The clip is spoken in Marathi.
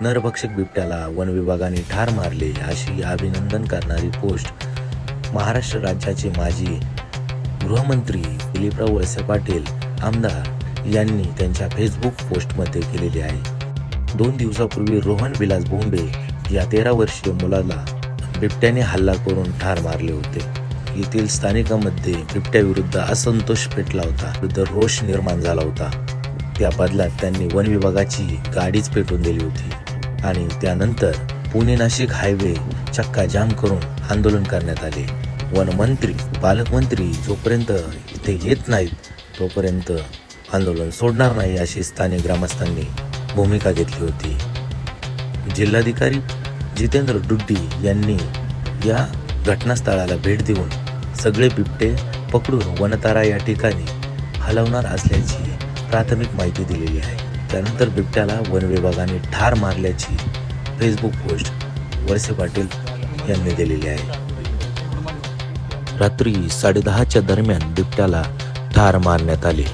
नरभक्षक बिबट्याला वन विभागाने ठार मारले अशी अभिनंदन करणारी पोस्ट महाराष्ट्र राज्याचे माजी गृहमंत्री दिलीपराव वळसे पाटील आमदार यांनी त्यांच्या फेसबुक पोस्टमध्ये केलेली आहे. दोन दिवसापूर्वी रोहन विलास बोंबे या तेरा वर्षीय मुलाला बिबट्याने हल्ला करून ठार मारले होते. येथील स्थानिकांमध्ये बिबट्याविरुद्ध असंतोष पेटला होता. विरुद्ध रोष निर्माण झाला होता. त्या बदल्यात त्यांनी वन विभागाची गाडीच पेटून दिली होती. आणि त्यानंतर पुणे नाशिक हायवे चक्का जाम करून आंदोलन करण्यात आले. वनमंत्री पालकमंत्री जोपर्यंत इथे येत नाहीत तोपर्यंत आंदोलन सोडणार नाही अशी स्थानिक ग्रामस्थांनी भूमिका घेतली होती. जिल्हाधिकारी जितेंद्र डुड्डी यांनी या घटनास्थळाला भेट देऊन सगळे बिबटे पकडून वनतारा या ठिकाणी हलवणार असल्याची प्राथमिक माहिती दिलेली आहे. त्यानंतर बिबट्याला वन विभागाने ठार मारल्याची फेसबुक पोस्ट वळसे पाटील यांनी दिलेली आहे. रात्री साडेदहाच्या दरम्यान बिबट्याला ठार मारण्यात आले.